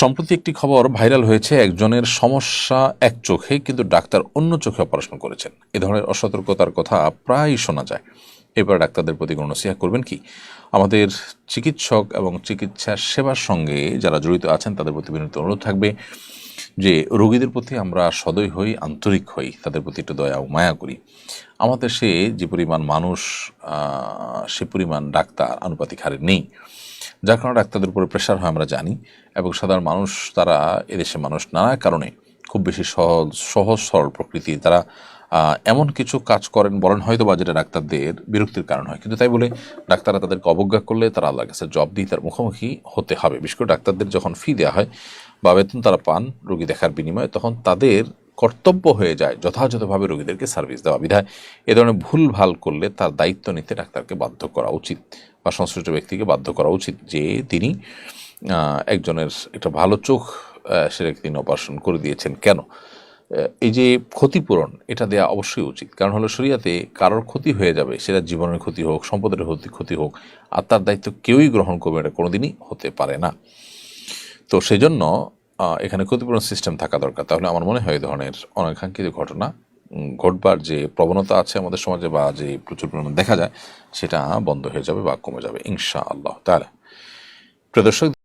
সম্প্রতি একটি খবর ভাইরাল হয়েছে, একজনের সমস্যা এক চোখে, কিন্তু ডাক্তার অন্য চোখে অপারেশন করেছেন। এ ধরনের অসতর্কতার কথা প্রায়ই শোনা যায়। এবার ডাক্তারদের প্রতি কোনো নসিহা করবেন কি? আমাদের চিকিৎসক এবং চিকিৎসা সেবার সঙ্গে যারা জড়িত আছেন, তাদের প্রতি বিনীত অনুরোধ থাকবে। যে রোগীদের প্রতি আমরা সদয় হই, আন্তরিক হই, তাদের প্রতি একটু দয়া ও মায়া করি। আমাদের সে যে পরিমাণ মানুষ সে পরিমাণ ডাক্তার, আনুপাতিক হারে নেই, যার কারণে ডাক্তারদের উপরে প্রেশার হয় আমরা জানি এবং সাধারণ মানুষ, তারা এদেশে মানুষ নানা কারণে খুব বেশি সহজ সহজ, সরল প্রকৃতি তারা এমন কিছু কাজ করেন বলেন হয়তো বা যেটা ডাক্তারদের বিরক্তির কারণ হয়। কিন্তু তাই বলে ডাক্তাররা তাদেরকে অবজ্ঞা করলে তারা আল্লাহর কাছে জব দিয়ে তার মুখোমুখি হতে হবে। বিশেষ করে ডাক্তারদের যখন ফি দেওয়া হয় বা বেতন তারা পান রোগী দেখার বিনিময়ে, তখন তাদের কর্তব্য হয়ে যায় যথাযথভাবে রোগীদেরকে সার্ভিস দেওয়া। বিধায় এ ধরনের ভুল ভালো করলে তার দায়িত্ব নিতে ডাক্তারকে বাধ্য করা উচিত বা সংশ্লিষ্ট ব্যক্তিকে বাধ্য করা উচিত যে তিনি একজনের একটা ভালো চোখ সেটাকে তিনি অপারেশন করে দিয়েছেন। কেন? এই যে ক্ষতিপূরণ, এটা দেওয়া অবশ্যই উচিত। কারণ হলো শরিয়াতে কারোর ক্ষতি হয়ে যাবে, সেটা জীবনের ক্ষতি হোক, সম্পদের ক্ষতি হোক, আর তার দায়িত্ব কেউই গ্রহণ করবে এটা কোনোদিনই হতে পারে না। তো সেই জন্য এখানে ক্ষতিপূরণ সিস্টেম থাকা দরকার। তাহলে আমার মনে হয় এই ধরনের অনাকাঙ্ক্ষিত ঘটনা ঘটবার যে প্রবণতা আছে আমাদের সমাজে বা যে প্রচুর পরিমাণে দেখা যায়, সেটা বন্ধ হয়ে যাবে বা কমে যাবে ইনশা আল্লাহ তাহলে প্রিয় দর্শক